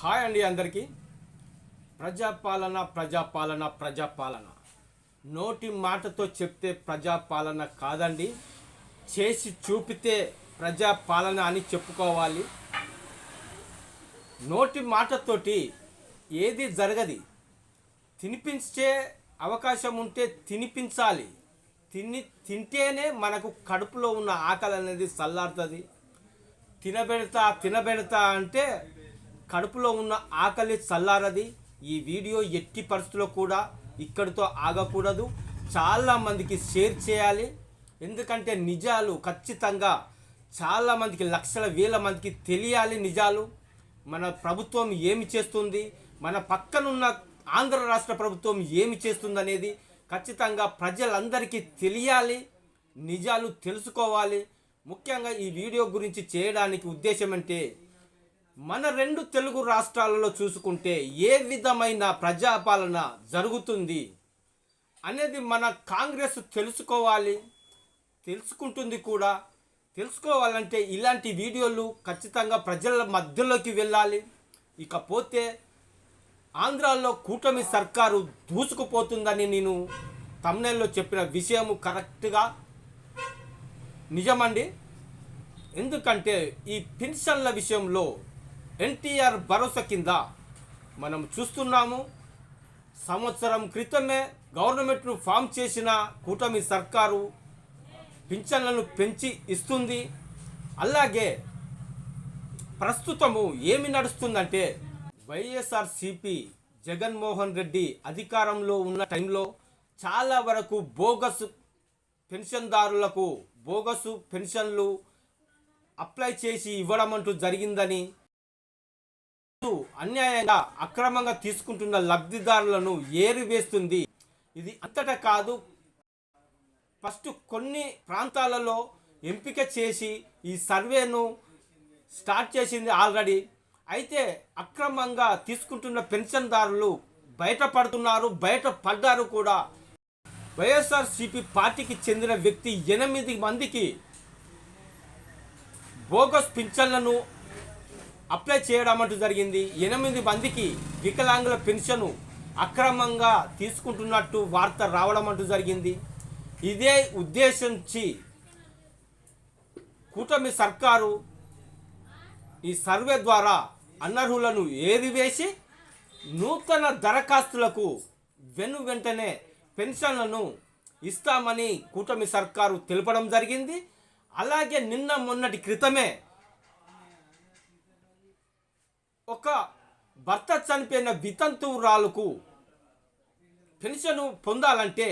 Hi అండి అందరికీ. ప్రజాపాలన ప్రజాపాలన ప్రజాపాలన. నోటి మాటతో చెప్తే ప్రజాపాలన కాదండి. చేసి చూపితే ప్రజాపాలన అని చెప్పుకోవాలి. నోటి మాటతోటి ఏది జరగది. తినిపించే అవకాశం ఉంటే తినిపించాలి. తిని తింటేనే మనకు కడుపులో ఉన్న ఆకలి అనేది చల్లారుతుంది తినబెడతా తినబెడతా అంటే కడుపులో ఉన్న ఆకలి చల్లారది. ఈ వీడియో ఎట్టి పరిస్థితుల్లో కూడా ఇక్కడితో ఆగకూడదు. చాలామందికి షేర్ చేయాలి. ఎందుకంటే నిజాలు ఖచ్చితంగా చాలామందికి లక్షల వేల మందికి తెలియాలి నిజాలు. మన ప్రభుత్వం ఏమి చేస్తుంది? మన పక్కనున్న ఆంధ్ర రాష్ట్ర ప్రభుత్వం ఏమి చేస్తుంది అనేది ఖచ్చితంగా ప్రజలందరికీ తెలియాలి. నిజాలు తెలుసుకోవాలి. ముఖ్యంగా ఈ వీడియో గురించి చేయడానికి ఉద్దేశం అంటే మన రెండు తెలుగు రాష్ట్రాలలో చూసుకుంటే ఏ విధమైన ప్రజాపాలన జరుగుతుంది అనేది మన కాంగ్రెస్ తెలుసుకోవాలి తెలుసుకుంటుంది కూడా. తెలుసుకోవాలంటే ఇలాంటి వీడియోలు ఖచ్చితంగా ప్రజల మధ్యలోకి వెళ్ళాలి. ఇకపోతే ఆంధ్రాలో కూటమి సర్కారు దూసుకుపోతుందని నేను తమ్నెల్లో చెప్పిన విషయము కరెక్ట్గా నిజమండి. ఎందుకంటే ఈ పెన్షన్ల విషయంలో ఎన్టీఆర్ భరోసా కింద మనం చూస్తున్నాము సంవత్సరం క్రితమే గవర్నమెంట్ను ఫామ్ చేసిన కూటమి సర్కారు పింఛన్లను పెంచి ఇస్తుంది. అలాగే ప్రస్తుతము ఏమి నడుస్తుందంటే వైఎస్ఆర్సిపి జగన్మోహన్ రెడ్డి అధికారంలో ఉన్న టైంలో చాలా వరకు బోగస్ పెన్షన్దారులకు బోగసు పెన్షన్లు అప్లై చేసి ఇవ్వడం అంటూ జరిగిందని అన్యాయంగా అక్రమంగా తీసుకుంటున్న లబ్ధిదారులను ఏరివేస్తుంది ఇది అంతటా కాదు. ఫస్ట్ కొన్ని ప్రాంతాలలో ఎంపిక చేసి ఈ సర్వేను స్టార్ట్ చేసింది ఆల్రెడీ. అయితే అక్రమంగా తీసుకుంటున్న పెన్షన్దారులు బయటపడుతున్నారు బయట పడ్డారు కూడా. వైఎస్ఆర్సిపి పార్టీకి చెందిన వ్యక్తి ఎనిమిది మందికి బోగస్ పింఛన్లను అప్లై చేయడం అంటూ జరిగింది. ఎనిమిది మందికి వికలాంగుల పెన్షను అక్రమంగా తీసుకుంటున్నట్టు వార్త రావడం అంటూ జరిగింది. ఇదే ఉద్దేశించి కూటమి సర్కారు ఈ సర్వే ద్వారా అనర్హులను ఏరివేసి నూతన దరఖాస్తులకు వెను వెంటనే పెన్షన్లను ఇస్తామని కూటమి సర్కారు తెలపడం జరిగింది. అలాగే నిన్న మొన్నటి క్రితమే ఒక భర్త చనిపోయిన వితంతువురాలకు పెన్షన్ పొందాలంటే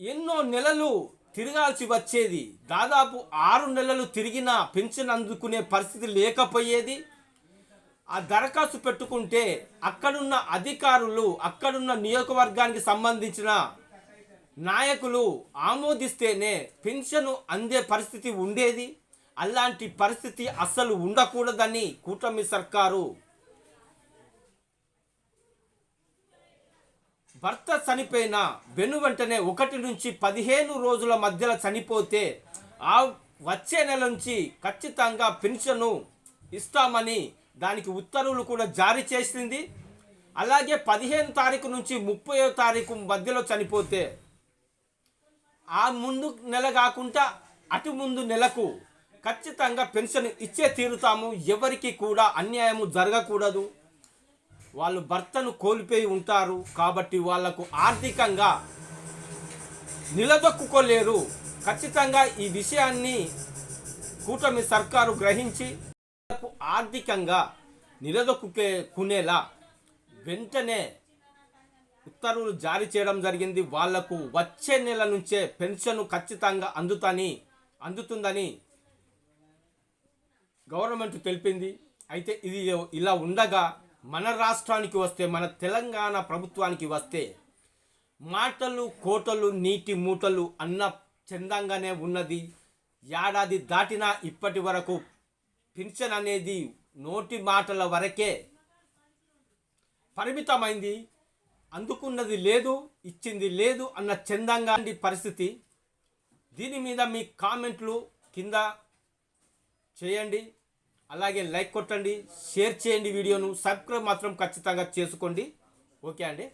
ఎన్నో నెలలు తిరగాల్సి వచ్చేది. దాదాపు ఆరు నెలలు తిరిగినా పెన్షన్ అందుకునే పరిస్థితి లేకపోయేది. ఆ దరఖాస్తు పెట్టుకుంటే అక్కడున్న అధికారులు అక్కడున్న నియోజకవర్గానికి సంబంధించిన నాయకులు ఆమోదిస్తేనే పెన్షన్ అందే పరిస్థితి ఉండేది. అలాంటి పరిస్థితి అస్సలు ఉండకూడదని కూటమి సర్కారు భర్త చనిపోయిన వెను వెంటనే ఒకటి నుంచి పదిహేను రోజుల మధ్యలో చనిపోతే ఆ వచ్చే నెల నుంచి ఖచ్చితంగా పెన్షను ఇస్తామని దానికి ఉత్తర్వులు కూడా జారీ చేసింది. అలాగే పదిహేను తారీఖు నుంచి ముప్పై తారీఖు మధ్యలో చనిపోతే ఆ ముందు నెల కాకుండా అటు ముందు నెలకు ఖచ్చితంగా పెన్షన్ ఇచ్చే తీరుతాము. ఎవరికి కూడా అన్యాయము జరగకూడదు. వాళ్ళు భర్తను కోల్పోయి ఉంటారు. కాబట్టి వాళ్ళకు ఆర్థికంగా నిలదొక్కుకోలేరు. ఖచ్చితంగా ఈ విషయాన్ని కూటమి సర్కారు గ్రహించి ఆర్థికంగా నిలదొక్కునేలా వెంటనే ఉత్తర్వులు జారీ చేయడం జరిగింది. వాళ్ళకు వచ్చే నెల నుంచే పెన్షన్ ఖచ్చితంగా అందుతని అందుతుందని గవర్నమెంట్ తెలిపింది. అయితే ఇది ఇలా ఉండగా మన రాష్ట్రానికి వస్తే మన తెలంగాణ ప్రభుత్వానికి వస్తే మాటలు కోటలు నీటి మూటలు అన్న చందంగానే ఉన్నది. ఏడాది దాటినా ఇప్పటి వరకు పింఛన్ అనేది నోటి మాటల వరకే పరిమితమైంది. అందుకున్నది లేదు ఇచ్చింది లేదు అన్న చందంగా పరిస్థితి. దీని మీద మీ కామెంట్లు కింద చేయండి. అలాగే లైక్ కొట్టండి షేర్ చేయండి వీడియోను. సబ్స్క్రైబ్ మాత్రం ఖచ్చితంగా చేసుకోండి. ఓకే అండి.